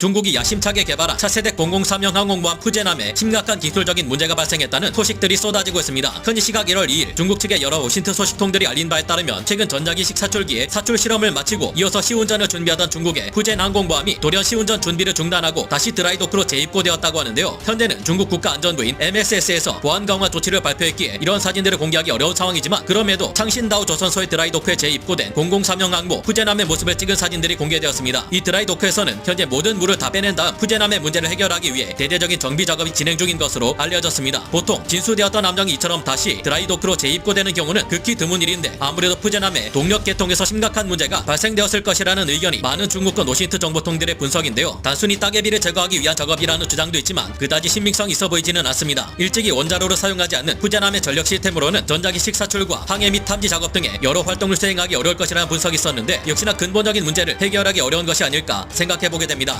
중국이 야심차게 개발한 차세대 003형 항공모함 푸제남에 심각한 기술적인 문제가 발생했다는 소식들이 쏟아지고 있습니다. 현지 시각 1월 2일 중국 측의 여러 오신트 소식통들이 알린 바에 따르면 최근 전자기식 사출기에 사출 실험을 마치고 이어서 시운전을 준비하던 중국의 푸젠 항공모함이 돌연 시운전 준비를 중단하고 다시 드라이도크로 재입고되었다고 하는데요. 현재는 중국 국가안전부인 MSS에서 보안 강화 조치를 발표했기에 이런 사진들을 공개하기 어려운 상황이지만 그럼에도 창신다오 조선소의 드라이도크에 재입고된 003형 항모 푸제남의 모습을 찍은 사진들이 공개되었습니다. 이 드라이도크에서는 현재 모든 물 을다 빼낸 다음 푸제남의 문제를 해결하기 위해 대대적인 정비 작업이 진행 중인 것으로 알려졌습니다. 보통 진수되었던 함정이 이처럼 다시 드라이도크로 재입고되는 경우는 극히 드문 일인데 아무래도 푸제남의 동력 계통에서 심각한 문제가 발생되었을 것이라는 의견이 많은 중국과 노신트 정보통들의 분석인데요. 단순히 따개비를 제거하기 위한 작업이라는 주장도 있지만 그다지 신빙성 있어 보이지는 않습니다. 일찍이 원자로를 사용하지 않는 푸제남의 전력 시스템으로는 전자기식 사출과 항해 및 탐지 작업 등의 여러 활동을 수행하기 어려울 것이라는 분석이 있었는데 역시나 근본적인 문제를 해결하기 어려운 것이 아닐까 생각해보게 됩니다.